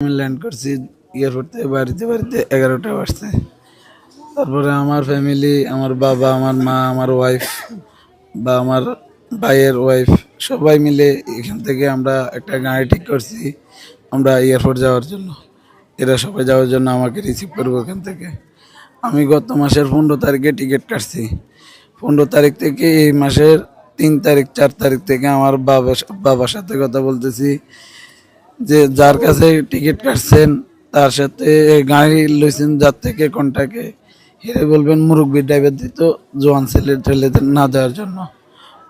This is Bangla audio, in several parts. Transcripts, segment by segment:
আমি ল্যান্ড করছি এয়ারপোর্ট থেকে বাড়িতে বাড়িতে এগারোটা বাজছে। তারপরে আমার ফ্যামিলি আমার বাবা, আমার মা, আমার ওয়াইফ বা আমার ভাইয়ের ওয়াইফ সবাই মিলে এখান থেকে আমরা একটা গাড়ি ঠিক করছি আমরা এয়ারপোর্ট যাওয়ার জন্য। এরা সবাই যাওয়ার জন্য আমাকে রিসিভ করব এখান থেকে। আমি গত মাসের পনেরো তারিখে টিকিট কাটছি। পনেরো তারিখ থেকে এই মাসের তিন তারিখ, চার তারিখ থেকে আমার বাবা, বাবার সাথে কথা বলতেছি। যে যার কাছে টিকিট কাটছেন, তার সাথে গাড়ি লইছেন, যার থেকে কন্টাকে হেরে বলবেন, মুরব্বী ড্রাইভার দিত জোয়ান ছেলে ঠেলেদের না দেওয়ার জন্য।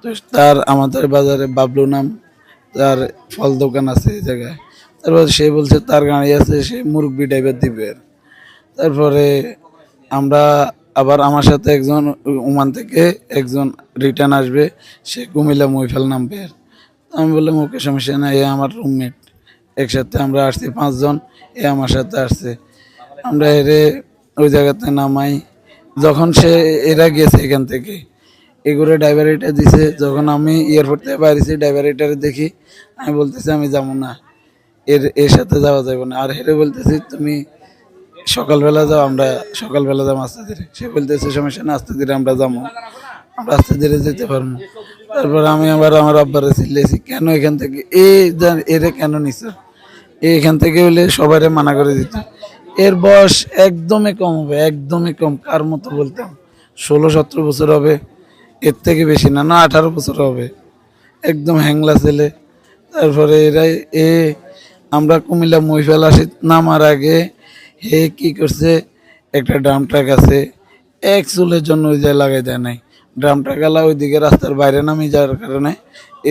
তো তার আমাদের বাজারে বাবলু নাম, তার ফল দোকান আছে এই জায়গায়। তারপর সে বলছে, তার গাড়ি আছে, সে মুরব্বী ড্রাইভার দিবে তারপরে আমরা আবার আমার সাথে একজন ওমান থেকে একজন রিটার্ন আসবে, সে কুমিল্লা মহিফাল নামবে আমি বললাম, ওকে, সমস্যা নাই আমার রুমমেট একসাথে আমরা আসছি পাঁচজন, এ আমার সাথে আসছে। আমরা এরে ওই জায়গাতে নামাই। যখন সে এরা গেছে এখান থেকে এগুলো ড্রাইভার এটা দিছে। যখন আমি এয়ারপোর্ট থেকে বাইরেছি ড্রাইভার দেখি, আমি বলতেছি, আমি যাব না। এর এর সাথে যাওয়া যাবে না। আর হেরে বলতেছি, তুমি সকালবেলা যাও, আমরা সকালবেলা যাব আস্তে ধীরে। সে বলতেছে, সমস্যা না আস্তে ধীরে আমরা যাব। আমরা আস্তে ধীরে যেতে পারব। তারপর আমি আবার আমার আব্বারে চিল্লেছি কেন এখান থেকে? এ জান- এরে কেন নিছ? এখান থেকে হলে সবাই মানা করে দিত। এর বয়স একদমই কম হবে, একদমই কম, কার মতো বলতাম ষোলো, সতেরো বছর হবে, এর থেকে বেশি না না, আঠারো বছর হবে। একদম হ্যাংলা ছেলে। তারপরে এরা এ, আমরা কুমিল্লা মহিফেল আসি, নামার আগে হে কি করছে? একটা ড্রাম ট্রাক আছে, এক চুলের জন্য ওই জায়গায় লাগাই দেয় নাই। ড্রাম ট্রাক আলা ওইদিকে রাস্তার বাইরে নামি যাওয়ার কারণে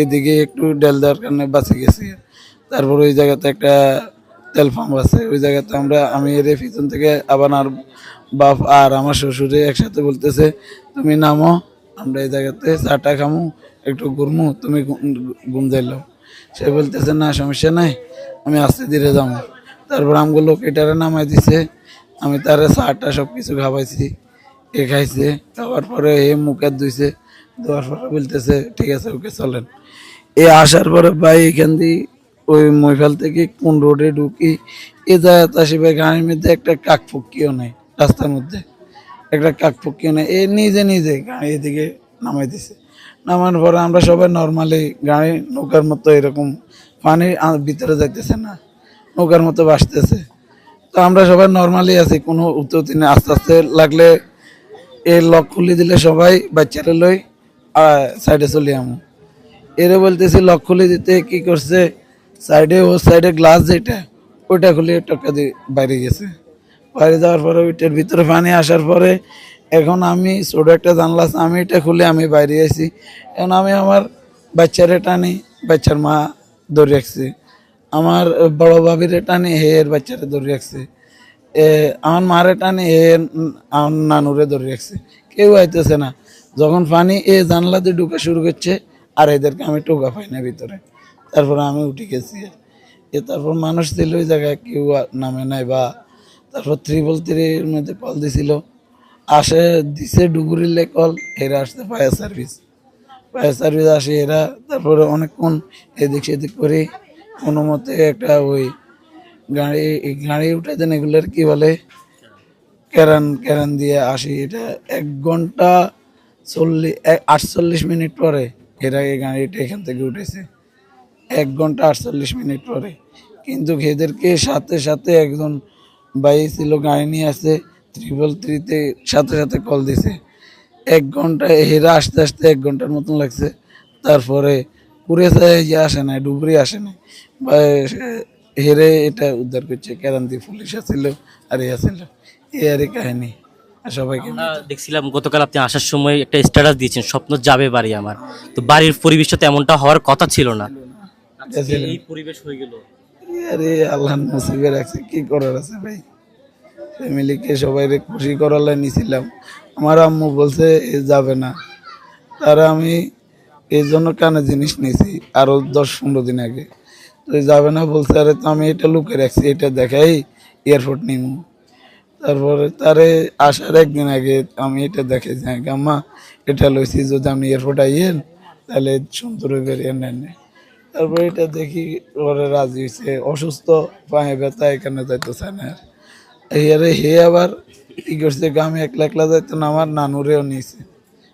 এদিকে একটু ডেল দেওয়ার কারণে বাঁচে গেছি। তারপর ওই জায়গাতে একটা তেল পাম্প আছে, ওই জায়গাতে আমরা, আমি এর পিছন থেকে আবার আর বাপ আর আমার শ্বশুরে একসাথে বলতেছে, তুমি নামো, আমরা এই জায়গাতে চাটা খামু, একটু ঘুরমু, তুমি ঘুম- যাইলাম সে বলতেছে, না, সমস্যা নাই, আমি আস্তে ধীরে যাব। তারপর আমগুলো লোক নামাই দিছে, আমি তার চাটা সব কিছু খাওয়াইছি, এ খাইছে, খাওয়ার পরে এ মুখে ধুইছে, ধোয়ার পরে বলতেছে, ঠিক আছে, ওকে চলেন। এ আসার পরে ভাই এখান দিয়ে ওই মহিফাল থেকে কোন রোডে ঢুকি, এ যায় আসি ভাই গাড়ির মধ্যে একটা কাক ফুকিও নেই, রাস্তার মধ্যে। একটা কাক ফুকিও নেই, এ নিজে নিজে গাড়ি এদিকে নামাই দিছে নামানোর পরে আমরা সবাই নর্মালি গাড়ি নৌকার মতো এরকম পানি ভিতরে যাইতেছে না, নৌকার মতো বাসতেছে তো আমরা সবাই নর্মালি আছি, কোনো উত্তর নেই। আস্তে আস্তে লাগলে এর লক খুলি দিলে সবাই বাচ্চারা লই সাইডে চলে আমু। এরে বলতেছি লক খুলি দিতে, কি করছে? সাইডে ও সাইডে গ্লাস যেটা ওইটা খুলে টক্কা দিয়ে বাইরে গেছে। বাইরে যাওয়ার পরে ওইটার ভিতরে পানি আসার পরে এখন আমি ছোটো একটা জানলা আমি এটা খুলে আমি বাইরে আছি এখন আমি আমার বাচ্চারে টানি বাচ্চার মা ধরে রাখছে। আমার বড় ভাবির টানি হে এর বাচ্চারে ধরে রাখছে। আমার মারে টানি হে উম, আমার নানুরে ধরে রাখছে। কেউ আইতেছে না। যখন পানি এ জানলাতে ঢুকে শুরু করছে আর এদেরকে আমি টোকা পাই না ভিতরে। তারপর আমি উঠে গেছি। তারপর মানুষ ছিল ওই জায়গায়, কেউ নামে নাই বা, তারপর ত্রিপল থ্রির মধ্যে কল দিছিল। আসে, দিছে ডুবুরিলে কল, এরা আসতে ফায়ার সার্ভিস। ফায়ার সার্ভিস আসে, এরা তারপরে অনেকক্ষণ এদিক সেদিক করে কোনো মতে একটা ওই গাড়ি গাড়ি উঠে দেন, এগুলোর কি বলে, ক্যারান ক্যারান দিয়ে আসি। এটা এক ঘণ্টা চল্লিশ আটচল্লিশ মিনিট পরে এর আগে গাড়িটা এখান থেকে উঠেছে। এক ঘণ্টা আটচল্লিশ মিনিট পরে। কিন্তু এদেরকে সাথে সাথে একজন ভাই ছিল গাড়ি নিয়ে আসে ত্রিপল থ্রিতে সাথে সাথে কল দিছে। এক ঘণ্টা হেরা আসতে আসতে এক ঘণ্টার মতন লাগছে। তারপরে কুড়ে যে আসে না ডুবরি আসে না বা হেরে এটা উদ্ধার করছে, কেরান্তি পুলিশ আসছিল আর এ আসছিল এ আর কাহিনী। সবাইকে দেখছিলাম, গতকাল আপনি আসার সময় একটা স্ট্যাটাস দিয়েছেন, স্বপ্ন যাবে বাড়ি আমার। তো বাড়ির পরিবেশটা তেমনটা হওয়ার কথা ছিল না। এই পরিবেশ হয়ে গেল। আরে আল্লাহ নসিবে রাখছে কি করার আছে ভাই? ফ্যামিলিকে সবাই খুশি করার লাই নিছিলাম। আমার আম্মু বলছে এ যাবে না। তারা আমি এই জন্য কানে জিনিস নিয়েছি আরও দশ পনেরো দিন আগে। তো এ যাবে না বলছে আরে তো আমি এটা লুকে রাখছি এটা দেখাই এয়ারপোর্ট নিমু। তারপরে তারে আসার একদিন আগে আমি এটা দেখে যাই আম্মা এটা লইছি যদি আপনি এয়ারপোর্ট আইয়েন তাহলে সুন্দর বেরিয়ে নেন তারপরে এটা দেখি ওরা রাজি হয়েছে অসুস্থ পায়ে ব্যথা এখানে যাইতে চায় না। আর। এই আরে হে আবার কি করছে আমি একলা একলা যাইতো না আমার নানুরেও নিয়েছে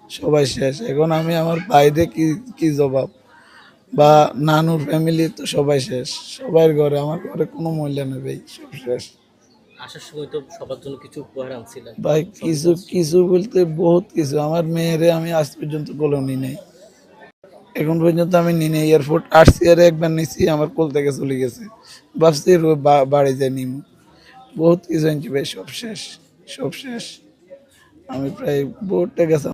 সবাই শেষ। এখন আমি আমার বাইরে কি কি জবাব? বা নানুর ফ্যামিলি তো সবাই শেষ। সবার ঘরে আমার ঘরে কোনো নেই ভাই সব শেষ। আসার সময় তো সবার জন্য কিছু উপহার আনছিলেন। ভাই কিছু কিছু বলতে বহুত কিছু। আমার মেয়েরে আমি আজ পর্যন্ত কোলেও নি নাই। এখন পর্যন্ত আমি নিনে, এয়ারপোর্ট আসছি আর একবার নিছি, আমার কোল থেকে চলে গেছে। ভাবছি বাড়ি যায় নিমু। বহুত কিছু আনছি ভাই, সব শেষ সব শেষ। আমি প্রায় বহুতটা টাকা